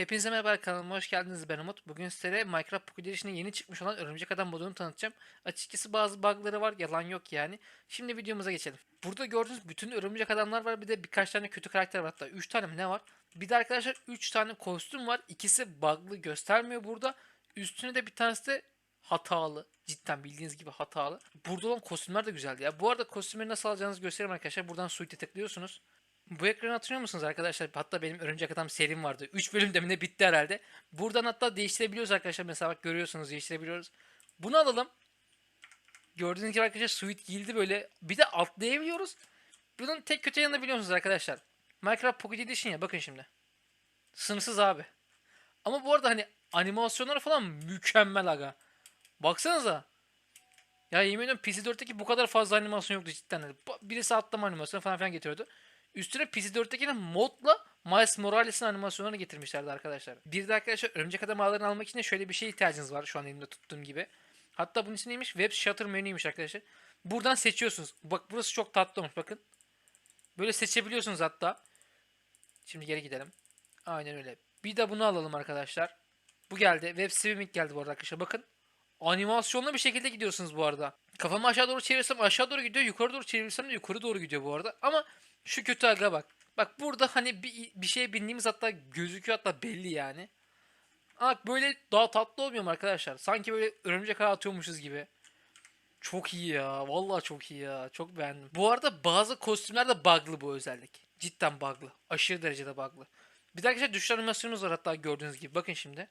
Hepinize merhaba kanalıma hoş geldiniz ben Umut. Bugün sizlere Minecraft Pocket Edition'da yeni çıkmış olan Örümcek Adam modunu tanıtacağım. Açıkçası bazı bug'ları var yalan yok yani. Şimdi videomuza geçelim. Burada gördüğünüz bütün Örümcek Adamlar var bir de birkaç tane kötü karakter var hatta 3 tane mi ne var? Bir de arkadaşlar 3 tane kostüm var. İkisi bug'lı göstermiyor burada. Üstüne de bir tanesi de hatalı. Cidden bildiğiniz gibi hatalı. Burada olan kostümler de güzeldi ya. Bu arada kostümleri nasıl alacağınızı göstereyim arkadaşlar. Buradan suite tıklıyorsunuz. Bu ekranı hatırlıyor musunuz arkadaşlar? Hatta benim Örümcek Adam serim vardı. 3 bölüm demine bitti herhalde. Buradan hatta değiştirebiliyoruz arkadaşlar. Mesela bak görüyorsunuz değiştirebiliyoruz. Bunu alalım. Gördüğünüz gibi arkadaşlar suite giyildi böyle. Bir de atlayabiliyoruz. Bunun tek kötü yanını biliyorsunuz arkadaşlar. Minecraft Pocket Edition ya bakın şimdi. Sınırsız abi. Ama bu arada hani animasyonları falan mükemmel aga. Baksanıza. Ya yemin ediyorum PC4'teki bu kadar fazla animasyon yoktu cidden. Birisi atlama animasyonu falan filan getiriyordu. Üstüne PC4'tekinin modla Miles Morales'in animasyonlarını getirmişlerdi arkadaşlar. Bir de arkadaşlar Örümcek Adam ağlarını almak için de şöyle bir şeye ihtiyacınız var şu an elimde tuttuğum gibi. Hatta bunun için neymiş? Web Shutter menüymüş arkadaşlar. Buradan seçiyorsunuz. Bak burası çok tatlı olmuş bakın. Böyle seçebiliyorsunuz hatta. Şimdi geri gidelim. Aynen öyle. Bir de bunu alalım arkadaşlar. Bu geldi. Web streaming geldi bu arada arkadaşlar. Bakın. Animasyonlu bir şekilde gidiyorsunuz bu arada. Kafamı aşağı doğru çevirirsem aşağı doğru gidiyor. Yukarı doğru çevirirsem de yukarı doğru gidiyor bu arada. Ama şu kötü aga bak. Bak burada hani bir, bir şeye bindiğimiz hatta gözüküyor hatta belli yani. Ama böyle daha tatlı olmuyor mu arkadaşlar? Sanki böyle örümcek ağı atıyormuşuz gibi. Çok iyi ya. Vallahi çok iyi ya. Çok beğendim. Bu arada bazı kostümler de bug'lı bu özellik. Cidden bug'lı. Aşırı derecede bug'lı. Bir de arkadaşlar düşüş animasyonumuz var hatta gördüğünüz gibi. Bakın şimdi.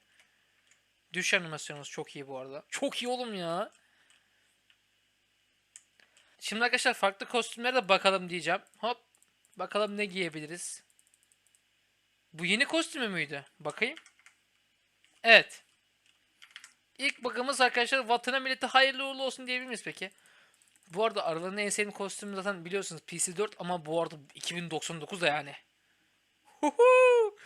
Düşüş animasyonumuz çok iyi bu arada. Çok iyi oğlum ya. Şimdi arkadaşlar farklı kostümlere de bakalım diyeceğim. Hop. Bakalım ne giyebiliriz. Bu yeni kostümü müydü? Bakayım. Evet. İlk bakımız arkadaşlar vatana millete hayırlı uğurlu olsun diyebilir miyiz peki? Bu arada aralarında en sevdiğim kostüm zaten biliyorsunuz PC4 ama bu arada 2099 da yani. Huhu!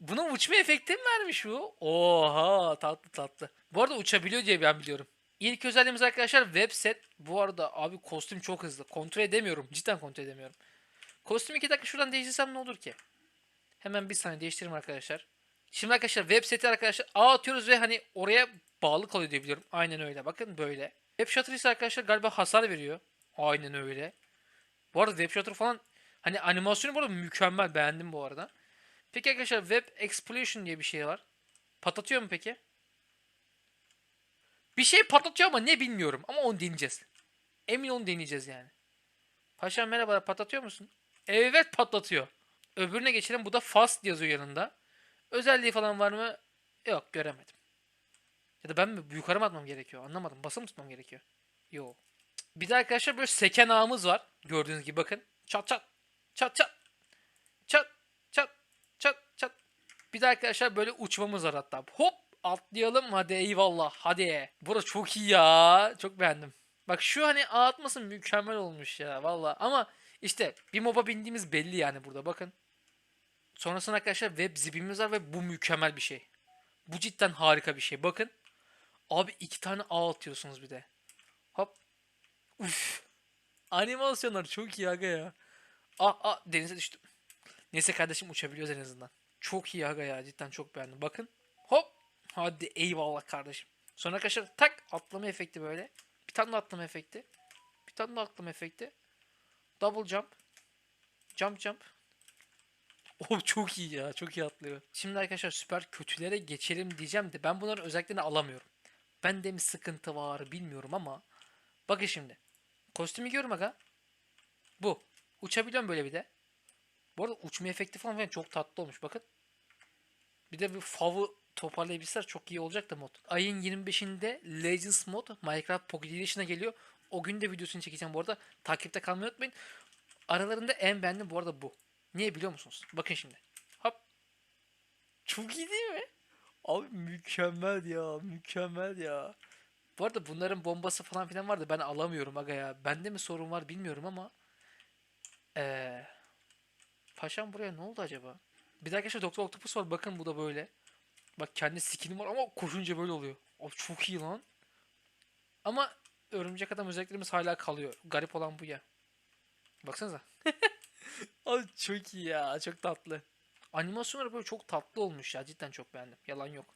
Buna uçma efekti mi vermiş bu? Oha tatlı tatlı. Bu arada uçabiliyor diye ben biliyorum. İlk özelliğimiz arkadaşlar web set. Bu arada abi kostüm çok hızlı. Kontrol edemiyorum. Cidden kontrol edemiyorum. Kostüm 2 dakika şuradan değiştirsem ne olur ki? Hemen bir saniye değiştireyim arkadaşlar. Şimdi arkadaşlar web seti arkadaşlar ağ atıyoruz ve hani oraya bağlı kalıyor diye. Aynen öyle. Bakın böyle. Web shutter ise arkadaşlar galiba hasar veriyor. Aynen öyle. Bu arada web shutter falan hani animasyonu bu arada mükemmel beğendim bu arada. Peki arkadaşlar web explosion diye bir şey var. Patlatıyor mu peki? Bir şey patlatıyor ama ne bilmiyorum ama onu deneyeceğiz. Emin onu deneyeceğiz yani. Paşam merhaba patlatıyor musun? Evet patlatıyor. Öbürüne geçelim. Bu da fast yazıyor yanında. Özelliği falan var mı? Yok göremedim. Ya da ben mi yukarı mı atmam gerekiyor? Anlamadım. Basa mı tutmam gerekiyor? Yok. Bir de arkadaşlar böyle seken ağımız var. Gördüğünüz gibi bakın. Çat çat. Çat çat. Çat çat çat çat. Bir de arkadaşlar böyle uçmamız var hatta. Hop atlayalım hadi eyvallah hadi. Burası çok iyi ya. Çok beğendim. Bak şu hani ağ atması mükemmel olmuş ya valla. Ama işte bir moba bindiğimiz belli yani burada bakın. Sonrasında arkadaşlar web zibimiz var ve bu mükemmel bir şey. Bu cidden harika bir şey. Bakın. Abi iki tane ağ atıyorsunuz bir de. Hop. Uf. Animasyonlar çok iyi aga ya. Ah ah denize düştüm. Neyse kardeşim uçabiliyoruz en azından. Çok iyi aga ya cidden çok beğendim. Bakın. Hop. Hadi eyvallah kardeşim. Sonra arkadaşlar tak atlama efekti böyle. Bir tane de atlama efekti. Bir tane de atlama efekti. Double jump. Jump jump. Oh çok iyi ya. Çok iyi atlıyor. Şimdi arkadaşlar süper kötülere geçelim diyeceğim de ben bunların özelliklerini alamıyorum. Bende mi sıkıntı var bilmiyorum ama. Bakın şimdi. Kostümü görüyorum aga. Bu. Uçabiliyorum böyle bir de. Bu arada uçma efekti falan filan çok tatlı olmuş bakın. Bir de bir favı toparlayabilseler çok iyi olacak da mod. Ayın 25'inde Legends mod Minecraft Pocket Edition'a geliyor. O gün de videosunu çekeceğim bu arada. Takipte kalmayı unutmayın. Aralarında en beğendiğim bu arada bu. Niye biliyor musunuz? Bakın şimdi. Hop. Çok iyi değil mi? Abi mükemmel ya. Mükemmel ya. Bu arada bunların bombası falan filan vardı. Ben alamıyorum aga ya. Bende mi sorun var bilmiyorum ama. Eee. Paşam buraya ne oldu acaba? Bir de arkadaşlar Doktor Octopus var. Bakın bu da böyle. Bak kendi skin'i var ama koşunca böyle oluyor. Abi çok iyi lan. Ama örümcek adam özelliklerimiz hala kalıyor. Garip olan bu ya. Baksanıza. Abi çok iyi ya. Çok tatlı. Animasyonları böyle çok tatlı olmuş ya. Cidden çok beğendim. Yalan yok.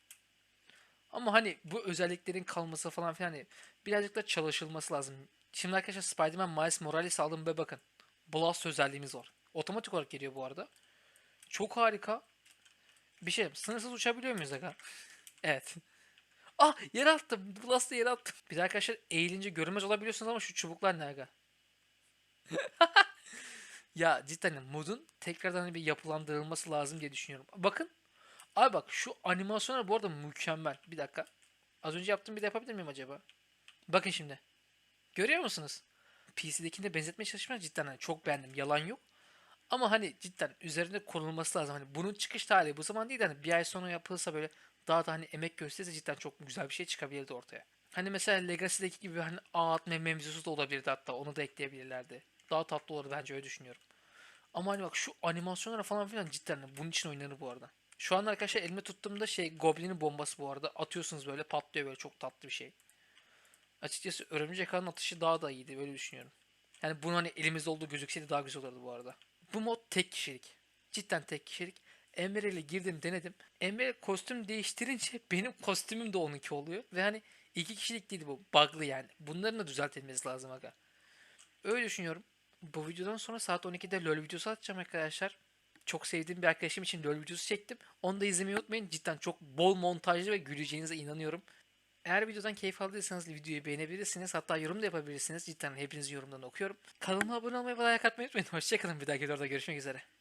Ama hani bu özelliklerin kalması falan filan hani birazcık da çalışılması lazım. Şimdi arkadaşlar Spider-Man Miles Morales aldım ve bakın. Blast özelliğimiz var. Otomatik olarak geliyor bu arada. Çok harika. Bir şey sınırsız uçabiliyor muyuz aga? evet. Ah yere attım. Blast'ı yere attım. Bir de arkadaşlar eğilince görünmez olabiliyorsunuz ama şu çubuklar ne aga? ya cidden modun tekrardan hani bir yapılandırılması lazım diye düşünüyorum. Bakın. Abi bak şu animasyonlar bu arada mükemmel. Bir dakika. Az önce yaptığım bir de yapabilir miyim acaba? Bakın şimdi. Görüyor musunuz? PC'dekine benzetmeye çalışmaya cidden hani çok beğendim. Yalan yok. Ama hani cidden üzerinde kurulması lazım. Hani bunun çıkış tarihi bu zaman değil de hani bir ay sonra yapılsa böyle daha da hani emek gösterirse cidden çok güzel bir şey çıkabilirdi ortaya. Hani mesela Legacy'deki gibi hani ağ atma mevzusu da olabilirdi hatta onu da ekleyebilirlerdi. Daha tatlı olur bence öyle düşünüyorum. Ama hani bak şu animasyonlara falan filan cidden bunun için oynanır bu arada. Şu an arkadaşlar elime tuttuğumda şey Goblin'in bombası bu arada. Atıyorsunuz böyle patlıyor böyle çok tatlı bir şey. Açıkçası örümcek ağın atışı daha da iyiydi böyle düşünüyorum. Yani bunun hani elimizde olduğu gözükseydi daha güzel olurdu bu arada. Bu mod tek kişilik. Cidden tek kişilik. Emre ile girdim denedim. Emre kostüm değiştirince benim kostümüm de onunki oluyor. Ve hani iki kişilik değil bu. Bug'lı yani. Bunların da düzeltilmesi lazım aga. Öyle düşünüyorum. Bu videodan sonra saat 12'de LoL videosu atacağım arkadaşlar. Çok sevdiğim bir arkadaşım için LoL videosu çektim. Onu da izlemeyi unutmayın. Cidden çok bol montajlı ve güleceğinize inanıyorum. Eğer videodan keyif aldıysanız videoyu beğenebilirsiniz. Hatta yorum da yapabilirsiniz. Cidden hepinizin yorumlarını okuyorum. Kanalıma abone olmayı ve like atmayı unutmayın. Hoşçakalın. Bir dahaki videoda görüşmek üzere.